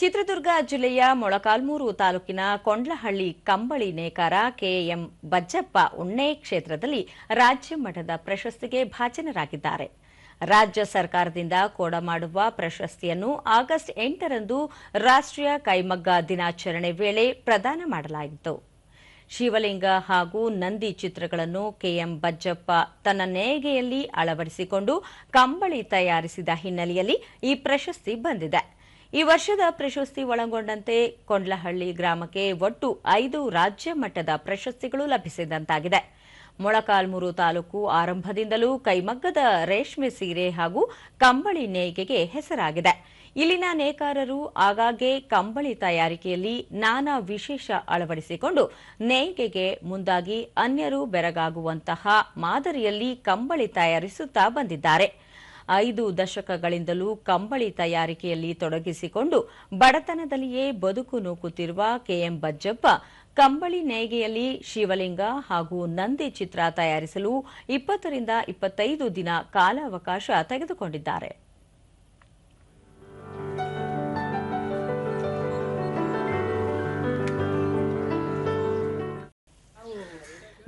ಚಿತ್ರದುರ್ಗ ಜಿಲ್ಲೆಯ ಮೊಳಕಾಲ್ಮೂರು ತಾಲೂಕಿನ ಕೊಂಡ್ಲಹಳ್ಳಿ ಕಂಬಳಿ ನೇಕಾರ ಕೆಎಂ ಬಜ್ಜಪ್ಪ ಉಣ್ಣೆ ಕ್ಷೇತ್ರದಲ್ಲಿ ರಾಜ್ಯ ಮಟ್ಟದ ಪ್ರಶಸ್ತಿಗೆ ಭಾಜನರಾಗಿದ್ದಾರೆ. ರಾಜ್ಯ ಸರ್ಕಾರದಿಂದ ಕೊಡಮಾಡುವ ಪ್ರಶಸ್ತಿಯನ್ನು ಆಗಸ್ಟ್ ಎಂಟರಂದು ರಾಷ್ಟ್ರೀಯ ಕೈಮಗ್ಗ ದಿನಾಚರಣೆ ವೇಳೆ ಪ್ರದಾನ ಮಾಡಲಾಯಿತು. ಶಿವಲಿಂಗ ಹಾಗೂ ನಂದಿ ಚಿತ್ರಗಳನ್ನು ಕೆಎಂ ಬಜ್ಜಪ್ಪ ತನ್ನ ನೇಯ್ಗೆಯಲ್ಲಿ ಅಳವಡಿಸಿಕೊಂಡು ಕಂಬಳಿ ತಯಾರಿಸಿದ ಹಿನ್ನೆಲೆಯಲ್ಲಿ ಈ ಪ್ರಶಸ್ತಿ ಬಂದಿದೆ. ಈ ವರ್ಷದ ಪ್ರಶಸ್ತಿ ಒಳಗೊಂಡಂತೆ ಕೊಂಡ್ಲಹಳ್ಳಿ ಗ್ರಾಮಕ್ಕೆ ಒಟ್ಟು ಐದು ರಾಜ್ಯ ಮಟ್ಟದ ಪ್ರಶಸ್ತಿಗಳು ಲಭಿಸಿದಂತಾಗಿದೆ. ಮೊಳಕಾಲ್ಮೂರು ತಾಲೂಕು ಆರಂಭದಿಂದಲೂ ಕೈಮಗ್ಗದ ರೇಷ್ಮೆ ಸೀರೆ ಹಾಗೂ ಕಂಬಳಿ ನೇಯ್ಗೆಗೆ ಹೆಸರಾಗಿದೆ. ಇಲ್ಲಿನ ನೇಕಾರರು ಆಗಾಗ್ಗೆ ಕಂಬಳಿ ತಯಾರಿಕೆಯಲ್ಲಿ ನಾನಾ ವಿಶೇಷ ಅಳವಡಿಸಿಕೊಂಡು ನೇಯ್ಗೆಗೆ ಮುಂದಾಗಿ ಅನ್ಯರು ಬೆರಗಾಗುವಂತಹ ಮಾದರಿಯಲ್ಲಿ ಕಂಬಳಿ ತಯಾರಿಸುತ್ತಾ ಬಂದಿದ್ದಾರೆ. ಐದು ದಶಕಗಳಿಂದಲೂ ಕಂಬಳಿ ತಯಾರಿಕೆಯಲ್ಲಿ ತೊಡಗಿಸಿಕೊಂಡು ಬಡತನದಲ್ಲಿಯೇ ಬದುಕು ನೂಕುತ್ತಿರುವ ಕೆಎಂ ಬಜ್ಜಪ್ಪ ಕಂಬಳಿ ನೇಯ್ಗೆಯಲ್ಲಿ ಶಿವಲಿಂಗ ಹಾಗೂ ನಂದಿ ಚಿತ್ರ ತಯಾರಿಸಲು ಇಪ್ಪತ್ತರಿಂದ ಇಪ್ಪತ್ತೈದು ದಿನ ಕಾಲಾವಕಾಶ ತೆಗೆದುಕೊಂಡಿದ್ದಾರೆ.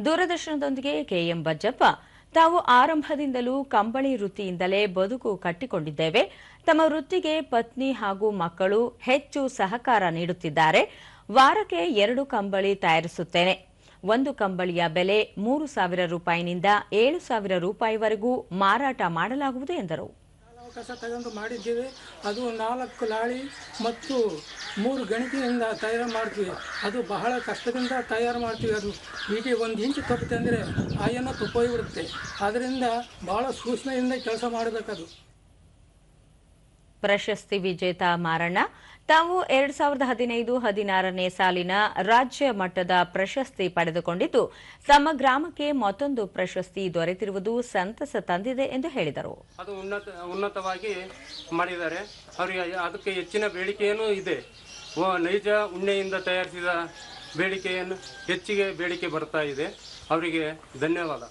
ದೂರದರ್ಶನದೊಂದಿಗೆ ಕೆಎಂ ಬಜ್ಜಪ್ಪ ತಾವು ಆರಂಭದಿಂದಲೂ ಕಂಬಳಿ ವೃತ್ತಿಯಿಂದಲೇ ಬದುಕು ಕಟ್ಟಿಕೊಂಡಿದ್ದೇವೆ. ತಮ್ಮ ವೃತ್ತಿಗೆ ಪತ್ನಿ ಹಾಗೂ ಮಕ್ಕಳು ಹೆಚ್ಚು ಸಹಕಾರ ನೀಡುತ್ತಿದ್ದಾರೆ. ವಾರಕ್ಕೆ ಎರಡು ಕಂಬಳಿ ತಯಾರಿಸುತ್ತೇನೆ. ಒಂದು ಕಂಬಳಿಯ ಬೆಲೆ ಮೂರು ಸಾವಿರ ರೂಪಾಯಿನಿಂದ ಏಳು ಸಾವಿರ ರೂಪಾಯಿವರೆಗೂ ಮಾರಾಟ ಮಾಡಲಾಗುವುದು ಎಂದರು. ಅವಕಾಶ ತಗೊಂಡು ಮಾಡಿದ್ದೀವಿ. ಅದು ನಾಲ್ಕು ಲಾಳಿ ಮತ್ತು ಮೂರು ಗಣಿಕೆಯಿಂದ ತಯಾರು ಮಾಡ್ತೀವಿ. ಅದು ಬಹಳ ಕಷ್ಟದಿಂದ ತಯಾರು ಮಾಡ್ತೀವಿ ಅದು. ಹೀಗೆ ಒಂದು ಇಂಚು ತಪ್ಪಿತೆ ಅಂದರೆ ಆಯನ್ನು ತುಪ್ಪ ಬಿಡುತ್ತೆ ಅದರಿಂದ ಭಾಳ ಸೂಕ್ಷ್ಮದಿಂದ ಕೆಲಸ ಮಾಡಬೇಕದು. ಪ್ರಶಸ್ತಿ ವಿಜೇತ ಮಾರಣ್ಣ. ತಾವು ಎರಡ್ ಸಾವಿರದ ಹದಿನೈದು, ಹದಿನಾರನೇ ಸಾಲಿನ ರಾಜ್ಯ ಮಟ್ಟದ ಪ್ರಶಸ್ತಿ ಪಡೆದುಕೊಂಡಿದ್ದು, ತಮ್ಮ ಗ್ರಾಮಕ್ಕೆ ಮತ್ತೊಂದು ಪ್ರಶಸ್ತಿ ದೊರೆತಿರುವುದು ಸಂತಸ ತಂದಿದೆ ಎಂದು ಹೇಳಿದರು. ಅದು ಉನ್ನತ, ಉನ್ನತವಾಗಿ ಮಾಡಿದ್ದಾರೆ. ಅವರಿಗೆ ಅದಕ್ಕೆ ಹೆಚ್ಚಿನ ಬೇಡಿಕೆಯೂ ಇದೆ. ನೈಜ ಉಣ್ಣೆಯಿಂದ ತಯಾರಿಸಿದ ಬೇಡಿಕೆಯನ್ನು ಹೆಚ್ಚಿಗೆ ಬೇಡಿಕೆ ಬರ್ತಾ ಇದೆ. ಅವರಿಗೆ ಧನ್ಯವಾದ.